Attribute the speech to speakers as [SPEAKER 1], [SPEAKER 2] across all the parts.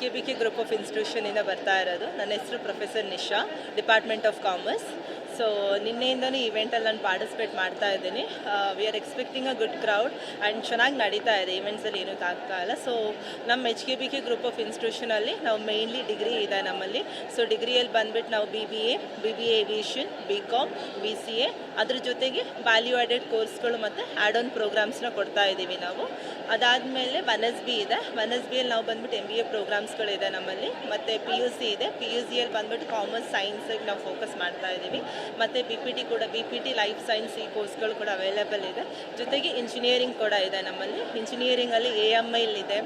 [SPEAKER 1] K B K group of ಇನ್ಸ್ಟಿಟ್ಯೂಷನಿಂದ ಬರ್ತಾ ಇರೋದು. ನನ್ನ ಹೆಸರು professor Nisha department of commerce so ನಿನ್ನೆಯಿಂದನೂ ಈವೆಂಟಲ್ಲಿ ನಾನು ಪಾರ್ಟಿಸಿಪೇಟ್ ಮಾಡ್ತಾ ಇದ್ದೀನಿ. We are expecting a good crowd and ಚೆನ್ನಾಗಿ ನಡೀತಾ ಇದೆ. ಈವೆಂಟ್ಸಲ್ಲಿ ಏನೂ ತಾಗ್ತಾ ಇಲ್ಲ. ಸೊ ನಮ್ಮ H K B K group of ಇನ್ಸ್ಟಿಟ್ಯೂಷನಲ್ಲಿ ನಾವು ಮೇಯ್ನ್ಲಿ ಡಿಗ್ರಿ ಇದೆ ನಮ್ಮಲ್ಲಿ. ಸೊ ಡಿಗ್ರಿಯಲ್ಲಿ ಬಂದ್ಬಿಟ್ಟು ನಾವು B B A B B A aviation B com B C A ಅದ್ರ ಜೊತೆಗೆ ವ್ಯಾಲ್ಯೂ ಆಡೆಡ್ ಕೋರ್ಸ್ಗಳು ಮತ್ತು ಆ್ಯಡ್ ಆನ್ ಪ್ರೋಗ್ರಾಮ್ಸ್ನ ಕೊಡ್ತಾ ಇದ್ದೀವಿ ನಾವು. ಅದಾದಮೇಲೆ ಒನ್ ಎಸ್ ಬಿ ಇದೆ. ಒನ್ ಎಸ್ ಬಿಯಲ್ಲಿ ನಾವು ಬಂದ್ಬಿಟ್ಟು ಎಂ ಬಿ ಎ ಪ್ರೋಗ್ರಾಮ್ಸ್ಗಳಿದೆ ನಮ್ಮಲ್ಲಿ. ಮತ್ತು ಪಿ ಯು ಸಿ ಇದೆ. ಪಿ ಯು ಸಿಯಲ್ಲಿ ಬಂದ್ಬಿಟ್ಟು ಕಾಮರ್ಸ್ ಸೈನ್ಸಿಗೆ ನಾವು ಫೋಕಸ್ ಮಾಡ್ತಾ ಇದ್ದೀವಿ. ಮತ್ತು ಬಿ ಪಿ ಟಿ ಕೂಡ B P T life science ಈ ಕೋರ್ಸ್ಗಳು ಕೂಡ ಅವೈಲೇಬಲ್ ಇದೆ. ಜೊತೆಗೆ ಇಂಜಿನಿಯರಿಂಗ್ ಕೂಡ ಇದೆ ನಮ್ಮಲ್ಲಿ. ಇಂಜಿನಿಯರಿಂಗಲ್ಲಿ ಎ ಎಂ ಐಲ್ ಇದೆ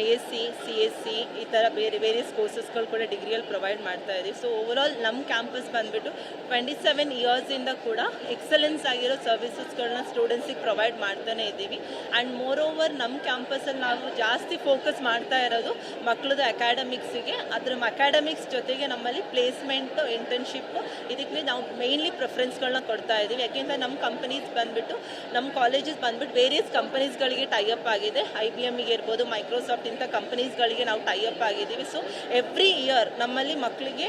[SPEAKER 1] I S C C S C ಈ ಥರ ಬೇರೆ ವೇರಿಯಸ್ ಕೋರ್ಸಸ್ಗಳು ಕೂಡ ಡಿಗ್ರಿಯಲ್ಲಿ ಪ್ರೊವೈಡ್ ಮಾಡ್ತಾ ಇದ್ದೀವಿ. ಸೊ ಓವರಾಲ್ ನಮ್ಮ ಕ್ಯಾಂಪಸ್ ಬಂದ್ಬಿಟ್ಟು ಟ್ವೆಂಟಿ ಸೆವೆನ್ ಇಯರ್ಸಿಂದ ಕೂಡ ಎಕ್ಸಲೆನ್ಸ್ ಆಗಿರೋ ಸರ್ವಿಸಸ್ಗಳನ್ನ ಸ್ಟೂಡೆಂಟ್ಸಿಗೆ ಪ್ರೊವೈಡ್ ಮಾಡ್ತಾನೆ ಇದ್ದೀವಿ. ಆ್ಯಂಡ್ ಮೋರ್ ಓವರ್ ನಮ್ಮ ಕ್ಯಾಂಪಸಲ್ಲಿ ನಾವು ಜಾಸ್ತಿ ಫೋಕಸ್ ಮಾಡ್ತಾ ಇರೋದು ಮಕ್ಕಳದು ಅಕಾಡೆಮಿಕ್ಸಿಗೆ, ಅದ್ರ ಅಕಾಡೆಮಿಕ್ಸ್ ಜೊತೆಗೆ ನಮ್ಮಲ್ಲಿ ಪ್ಲೇಸ್ಮೆಂಟು ಇಂಟರ್ನ್ಶಿಪ್ಪು ಇದಕ್ಕೆ ನಾವು ಮೇಯ್ನ್ಲಿ ಪ್ರಿಫರೆನ್ಸ್ಗಳನ್ನ ಕೊಡ್ತಾ ಇದ್ದೀವಿ ಯಾಕೆಂದರೆ ನಮ್ಮ ಕಂಪನೀಸ್ ಬಂದ್ಬಿಟ್ಟು ನಮ್ಮ ಕಾಲೇಜಸ್ ಬಂದ್ಬಿಟ್ಟು ವೇರಿಯಸ್ ಕಂಪನೀಸ್ಗಳಿಗೆ ಟೈಅಪ್ ಆಗಿದೆ. ಐ ಬಿ ಎಮ್ಗೆ ಇರ್ಬೋದು ಮೈಕ್ರೋಸಾಫ್ಟ್ ಇಂಥ ಕಂಪನೀಸ್ಗಳಿಗೆ ನಾವು ಟೈಅಪ್ ಆಗಿದ್ದೀವಿ. ಸೊ ಎವ್ರಿ ಇಯರ್ ನಮ್ಮಲ್ಲಿ ಮಕ್ಕಳಿಗೆ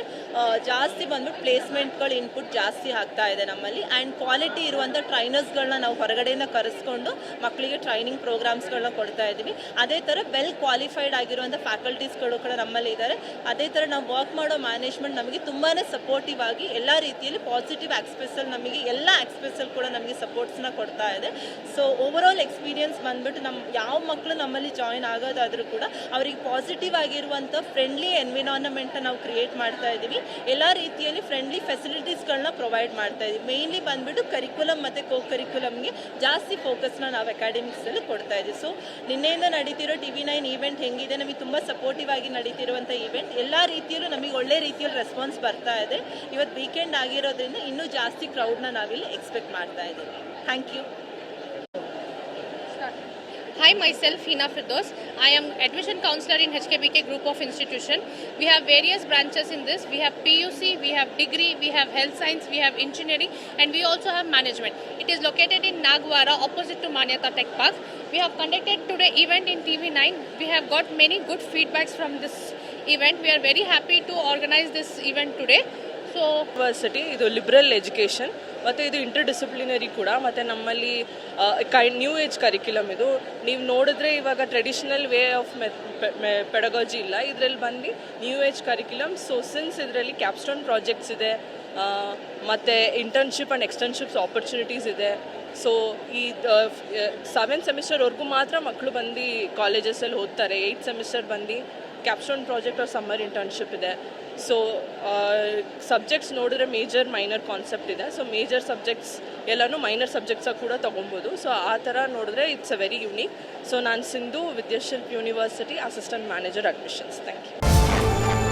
[SPEAKER 1] ಜಾಸ್ತಿ ಬಂದ್ಬಿಟ್ಟು ಪ್ಲೇಸ್ಮೆಂಟ್ಗಳು ಇನ್ಪುಟ್ ಜಾಸ್ತಿ ಆಗ್ತಾ ಇದೆ ನಮ್ಮಲ್ಲಿ. ಆ್ಯಂಡ್ ಕ್ವಾಲಿಟಿ ಇರುವಂಥ ಟ್ರೈನರ್ಸ್ಗಳನ್ನ ನಾವು ಹೊರಗಡೆಯಿಂದ ಕರೆಸ್ಕೊಂಡು ಮಕ್ಕಳಿಗೆ ಟ್ರೈನಿಂಗ್ ಪ್ರೋಗ್ರಾಮ್ಸ್ಗಳನ್ನ ಕೊಡ್ತಾ ಇದ್ದೀವಿ ಅದೇ ಥರ ವೆಲ್ ಕ್ವಾಲಿಫೈಡ್ ಆಗಿರುವಂಥ ಫ್ಯಾಕಲ್ಟೀಸ್ಗಳು ಕೂಡ ನಮ್ಮಲ್ಲಿ ಇದ್ದಾರೆ ಅದೇ ಥರ ನಾವು ವರ್ಕ್ ಮಾಡೋ ಮ್ಯಾನೇಜ್ಮೆಂಟ್ ನಮಗೆ ತುಂಬಾ ಸಪೋರ್ಟಿವ್ ಆಗಿ ಎಲ್ಲ ರೀತಿಯಲ್ಲಿ ಪಾಸಿಟಿವ್ ಆಕ್ಸ್ಪೆಸಲ್ಲಿ ನಮಗೆ ಎಲ್ಲ ಆಕ್ಸ್ಪೆಸಲ್ಲಿ ಕೂಡ ನಮಗೆ ಸಪೋರ್ಟ್ಸ್ನ ಕೊಡ್ತಾ ಇದೆ. ಸೊ ಓವರಾಲ್ ಎಕ್ಸ್ಪೀರಿಯನ್ಸ್ ಬಂದ್ಬಿಟ್ಟು ನಮ್ಮ ಯಾವ ಮಕ್ಕಳು ನಮ್ಮಲ್ಲಿ ಜಾಯಿನ್ ಆಗೋದಾದರೂ ಕೂಡ ಅವರಿಗೆ ಪಾಸಿಟಿವ್ ಆಗಿರುವಂಥ ಫ್ರೆಂಡ್ಲಿ ಎನ್ವಿರಾನ್ಮೆಂಟ್ನ ನಾವು ಕ್ರಿಯೇಟ್ ಮಾಡ್ತಾ ಇದ್ದೀವಿ ಎಲ್ಲ ರೀತಿಯಲ್ಲಿ ಫ್ರೆಂಡ್ಲಿ ಫೆಸಿಲಿಟೀಸ್ಗಳನ್ನ ಪ್ರೊವೈಡ್ ಮಾಡ್ತಾ ಇದ್ದೀವಿ ಮೇಯ್ನ್ಲಿ ಬಂದ್ಬಿಟ್ಟು ಕರಿಕ್ಯುಲಮ್ ಮತ್ತು ಕೋ ಕರಿಕ್ಯುಲಮ್ಗೆ ಜಾಸ್ತಿ ಫೋಕಸ್ನ ನಾವು ಅಕಾಡೆಮಿಕ್ಸಲ್ಲಿ ಕೊಡ್ತಾ ಇದ್ದೀವಿ ಸೊ ನಿನ್ನೆಯಿಂದ ನಡೀತಿರೋ ಟಿ ವಿ ನೈನ್ ಈವೆಂಟ್ ಹೆಂಗಿದೆ? ನಮಗೆ ತುಂಬ ಸಪೋರ್ಟಿವ್ ಆಗಿ ನಡೀತಿರುವಂಥ ಈವೆಂಟ್ ಎಲ್ಲ ರೀತಿಯಲ್ಲೂ ನಮಗೆ ಒಳ್ಳೆ ರೀತಿಯಲ್ಲಿ ರೆಸ್ಪಾನ್ಸ್ ಬರ್ತಾ ಇದೆ. ಇವತ್ತು ವೀಕೆಂಡ್ ಆಗಿರೋದ್ರಿಂದ ಇನ್ನೂ ಜಾಸ್ತಿ ಕ್ರೌಡ್ನ ನಾವಿಲ್ಲಿ ಎಕ್ಸ್ಪೆಕ್ಟ್ ಮಾಡ್ತಾ ಇದ್ದೀವಿ. Thank you
[SPEAKER 2] Hi, myself Hina Firdos. I am admission counselor in HKBK group of institution. We have various branches in this. We have PUC, we have degree, we have health science, we have engineering, and we also have management. It is located in Nagwara, opposite to Manyata Tech Park. We have conducted today event in TV9. We have got many good feedbacks from this event. We are very happy to organize this event today. So
[SPEAKER 3] university ಇದು liberal education ಮತ್ತು ಇದು inter disciplinary ಕೂಡ, ಮತ್ತು ನಮ್ಮಲ್ಲಿ ಕೈ new age curriculum ಇದು. ನೀವು ನೋಡಿದ್ರೆ ಇವಾಗ ಟ್ರೆಡಿಷನಲ್ ವೇ ಆಫ್ ಪೆಡಗಾಜಿ ಇಲ್ಲ. ಇದರಲ್ಲಿ ಬಂದು new age curriculum so since ಇದರಲ್ಲಿ ಕ್ಯಾಪ್ಸ್ಟೋನ್ ಪ್ರಾಜೆಕ್ಟ್ಸ್ ಇದೆ ಮತ್ತು ಇಂಟರ್ನ್ಶಿಪ್ ಆ್ಯಂಡ್ ಎಕ್ಸ್ಟರ್ನ್ಶಿಪ್ಸ್ ಆಪರ್ಚುನಿಟೀಸ್ ಇದೆ. ಸೊ ಈ ಸೆವೆನ್ ಸೆಮಿಸ್ಟರ್ವರೆಗೂ ಮಾತ್ರ ಮಕ್ಕಳು ಬಂದು ಕಾಲೇಜಸಲ್ಲಿ ಓದ್ತಾರೆ. ಏಯ್ತ್ ಸೆಮಿಸ್ಟರ್ ಬಂದು capstone project or summer internship ಇದೆ. ಸೊ ಸಬ್ಜೆಕ್ಟ್ಸ್ ನೋಡಿದ್ರೆ ಮೇಜರ್ ಮೈನರ್ ಕಾನ್ಸೆಪ್ಟ್ ಇದೆ. ಸೊ ಮೇಜರ್ ಸಬ್ಜೆಕ್ಟ್ಸ್ ಎಲ್ಲನೂ ಮೈನರ್ ಸಬ್ಜೆಕ್ಟ್ಸಾಗಿ ಕೂಡ ತೊಗೊಬೋದು. ಸೊ ಆ ಥರ ನೋಡಿದ್ರೆ it's a very unique so ನಾನು Sindhu, Vidyashilp university assistant manager admissions thank you